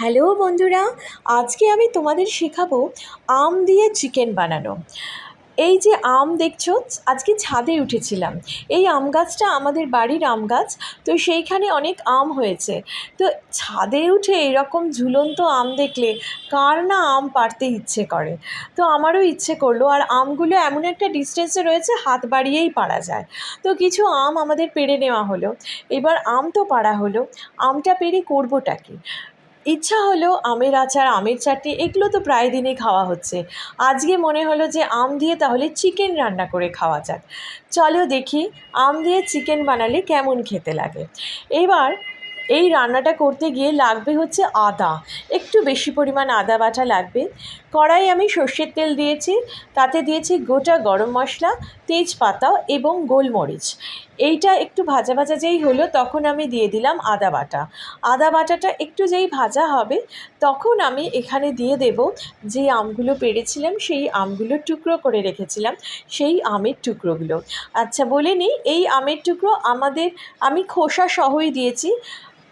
Hello বন্ধুরা, আজকে আমি তোমাদের শেখাবো আম দিয়ে চিকেন বানানো। এই যে আম দেখছ, আজকে ছাদে উঠেছিলাম। এই আম গাছটা আমাদের বাড়ির আম গাছ, তো সেইখানে অনেক আম হয়েছে। তো ছাদে উঠে এরকম ঝুলন্ত আম দেখলে কার না আম পাড়তে ইচ্ছে করে? তো আমারও ইচ্ছে করল, আর আমগুলো এমন একটা ডিস্টেন্সে রয়েছে, হাত বাড়িয়েই পাড়া যায়। তো কিছু আম আমাদের পেড়ে নেওয়া হলো। এবার আম তো পাড়া হলো, আমটা পেড়ে করবোটা কি? ইচ্ছা হলো আমের আচার, আমের চাটনি, এগুলো তো প্রায় দিনই খাওয়া হচ্ছে। আজকে মনে হলো যে আম দিয়ে তাহলে চিকেন রান্না করে খাওয়া যাক। চলো দেখি আম দিয়ে চিকেন বানালে কেমন খেতে লাগে। এবার এই রান্নাটা করতে গিয়ে লাগবে হচ্ছে আদা। একটু বেশি পরিমাণ আদা বাটা লাগবে। কড়াই আমি সর্ষের তেল দিয়েছি, তাতে দিয়েছি গোটা গরম মশলা, তেজপাতা এবং গোলমরিচ। এইটা একটু ভাজা ভাজা যেই হলো তখন আমি দিয়ে দিলাম আদা বাটা। আদা বাটাটা একটু যেই ভাজা হবে তখন আমি এখানে দিয়ে দেব যে আমগুলো পেড়েছিলাম সেই আমগুলো টুকরো করে রেখেছিলাম, সেই আমের টুকরোগুলো। আচ্ছা বলে নিই, এই আমের টুকরো আমাদের, আমি খোসা সহই দিয়েছি।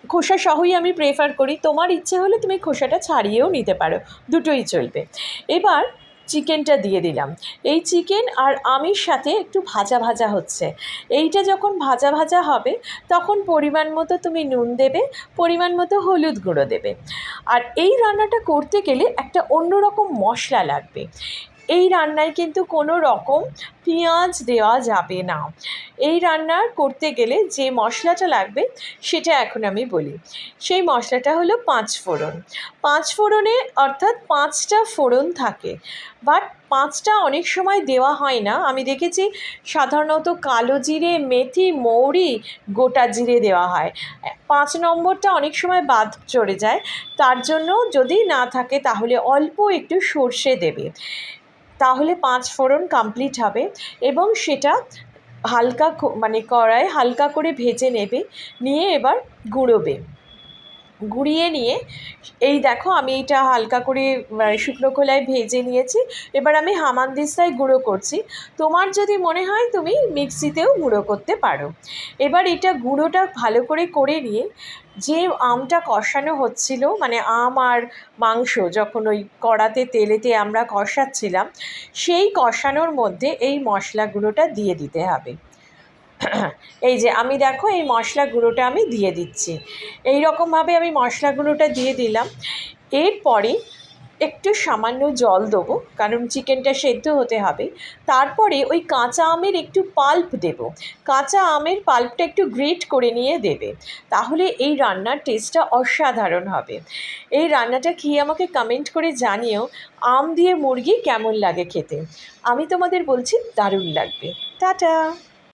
খোসা সহই আমি প্রেফার করি। তোমার ইচ্ছে হলে তুমি খোসাটা ছাড়িয়েও নিতে পারো। দুটোই চলবে। এবার চিকেনটা দিয়ে দিলাম। এই চিকেন আর আমির সাথে একটু ভাজা ভাজা হচ্ছে। এইটা যখন ভাজা ভাজা হবে, তখন পরিমাণ মতো তুমি নুন দেবে, পরিমাণ মতো হলুদ গুঁড়ো দেবে। আর এই রান্নাটা করতে গেলে একটা অন্যরকম মশলা লাগবে। এই রান্নায় কিন্তু কোনো রকম পেঁয়াজ দেওয়া যাবে না। এই রান্না করতে গেলে যে মশলাটা লাগবে সেটা এখন আমি বলি। সেই মশলাটা হলো পাঁচ ফোড়ন। পাঁচ ফোড়নে অর্থাৎ পাঁচটা ফোড়ন থাকে। বাট পাঁচটা অনেক সময় দেওয়া হয় না। আমি দেখেছি সাধারণত কালো জিরে, মেথি, মৌরি, গোটা জিরে দেওয়া হয়। পাঁচ নম্বরটা অনেক সময় বাদ চড়ে যায়। তার জন্য যদি না থাকে তাহলে অল্প একটু সর্ষে দেবে। তাহলে পাঁচ ফোড়ন কমপ্লিট হবে এবং সেটা হালকা মানে কড়ায় হালকা করে ভেজে নেবে, নিয়ে এবার গুঁড়োবে। গুঁড়িয়ে নিয়ে, এই দেখো আমি এটা হালকা করে শুকনো খোলায় ভেজে নিয়েছি। এবার আমি হামানদিস্তায় গুঁড়ো করছি। তোমার যদি মনে হয় তুমি মিক্সিতেও গুঁড়ো করতে পারো। এবার এটা গুঁড়োটা ভালো করে করে নিয়ে, যে আমটা কষানো হচ্ছিল মানে আম আর মাংস যখন ওই কড়াতে তেলেতে আমরা কষাচ্ছিলাম, সেই কষানোর মধ্যে এই মশলা গুঁড়োটা দিয়ে দিতে হবে। এই যে আমি দেখো এই মশলা গুঁড়োটা আমি দিয়ে দিচ্ছি। এই রকমভাবে আমি মশলা গুঁড়োটা দিয়ে দিলাম। এরপরে একটু সামান্য জল দেবো, কারণ চিকেনটা সেদ্ধ হতে হবে। তারপরে ওই কাঁচা আমের একটু পাল্প দেব। কাঁচা আমের পাল্পটা একটু গ্রেট করে নিয়ে দেবে। তাহলে এই রান্নার টেস্টটা অসাধারণ হবে। এই রান্নাটা খেয়ে আমাকে কমেন্ট করে জানিও, আম দিয়ে মুরগি কেমন লাগে খেতে? আমি তোমাদের বলছি দারুণ লাগবে। টাটা!